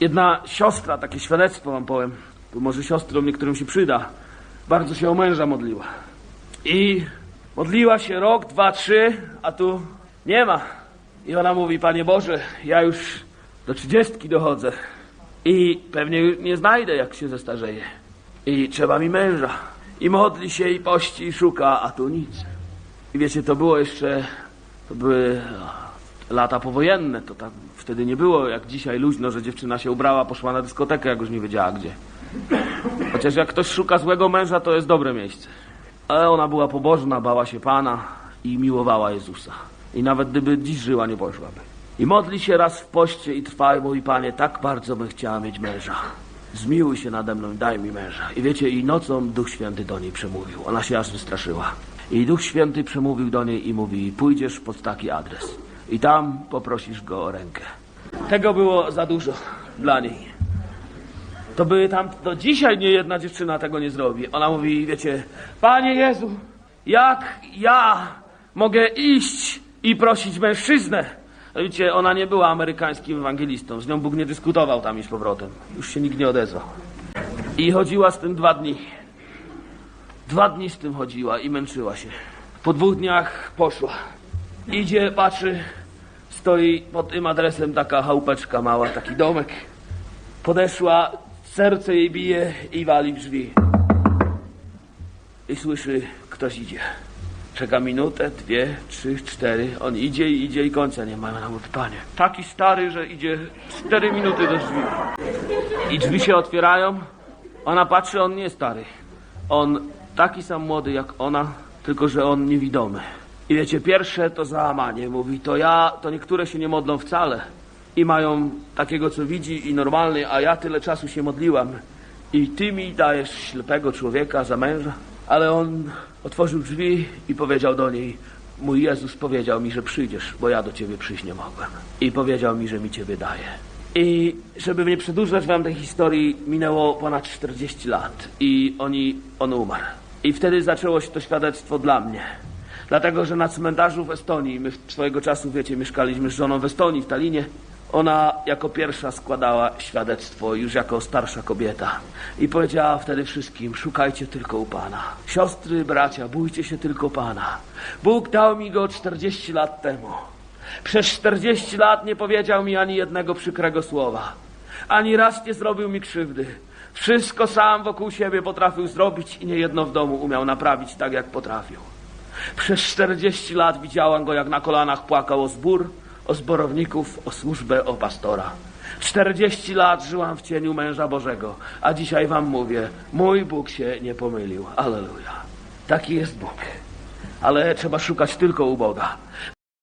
Jedna siostra, takie świadectwo wam powiem, to może siostrom niektórym się przyda, bardzo się o męża modliła. I modliła się rok, dwa, trzy, a tu nie ma. I ona mówi, Panie Boże, ja już do trzydziestki dochodzę i pewnie nie znajdę, jak się zestarzeję. I trzeba mi męża. I modli się, i pości, i szuka, a tu nic. I wiecie, to było jeszcze, to były lata powojenne, to tam wtedy nie było jak dzisiaj luźno, że dziewczyna się ubrała, poszła na dyskotekę, jak już nie wiedziała gdzie. Chociaż jak ktoś szuka złego męża, to jest dobre miejsce. Ale ona była pobożna, bała się Pana i miłowała Jezusa. I nawet gdyby dziś żyła, nie poszłaby. I modli się raz w poście i trwa i mówi, Panie, tak bardzo bym chciała mieć męża. Zmiłuj się nade mną i daj mi męża. I wiecie, i nocą Duch Święty do niej przemówił. Ona się aż wystraszyła. I Duch Święty przemówił do niej i mówi, pójdziesz pod taki adres. I tam poprosisz go o rękę. Tego było za dużo dla niej. To by tam, do dzisiaj nie jedna dziewczyna tego nie zrobi. Ona mówi, wiecie, Panie Jezu, jak ja mogę iść i prosić mężczyznę? Wiecie, ona nie była amerykańskim ewangelistą. Z nią Bóg nie dyskutował tam i z powrotem. Już się nikt nie odezwał. I chodziła z tym dwa dni. Dwa dni z tym chodziła i męczyła się. Po dwóch dniach poszła. Idzie, patrzy, stoi pod tym adresem taka chałupeczka mała, taki domek. Podeszła, serce jej bije i wali drzwi. I słyszy, ktoś idzie. Czeka minutę, dwie, trzy, cztery. On idzie i idzie i końca nie ma. Ona mówi, panie, taki stary, że idzie cztery minuty do drzwi. I drzwi się otwierają. Ona patrzy, on nie stary. On taki sam młody jak ona, tylko że on niewidomy. I wiecie, pierwsze to załamanie. Mówi, to ja, to niektóre się nie modlą wcale. I mają takiego, co widzi i normalny, a ja tyle czasu się modliłam. I ty mi dajesz ślepego człowieka za męża. Ale on otworzył drzwi i powiedział do niej, mój Jezus powiedział mi, że przyjdziesz, bo ja do ciebie przyjść nie mogłem. I powiedział mi, że mi ciebie daje. I żeby nie przedłużać wam tej historii, minęło ponad 40 lat i oni, on umarł. I wtedy zaczęło się to świadectwo dla mnie. Dlatego, że na cmentarzu w Estonii, my swojego czasu, wiecie, mieszkaliśmy z żoną w Estonii, w Talinie, ona jako pierwsza składała świadectwo, już jako starsza kobieta. I powiedziała wtedy wszystkim, szukajcie tylko u Pana. Siostry, bracia, bójcie się tylko Pana. Bóg dał mi go 40 lat temu. Przez 40 lat nie powiedział mi ani jednego przykrego słowa. Ani raz nie zrobił mi krzywdy. Wszystko sam wokół siebie potrafił zrobić i niejedno w domu umiał naprawić tak, jak potrafił. Przez 40 lat widziałam go, jak na kolanach płakał o zbór, o zborowników, o służbę, o pastora. 40 lat żyłam w cieniu męża Bożego, a dzisiaj wam mówię, mój Bóg się nie pomylił. Aleluja. Taki jest Bóg. Ale trzeba szukać tylko u Boga.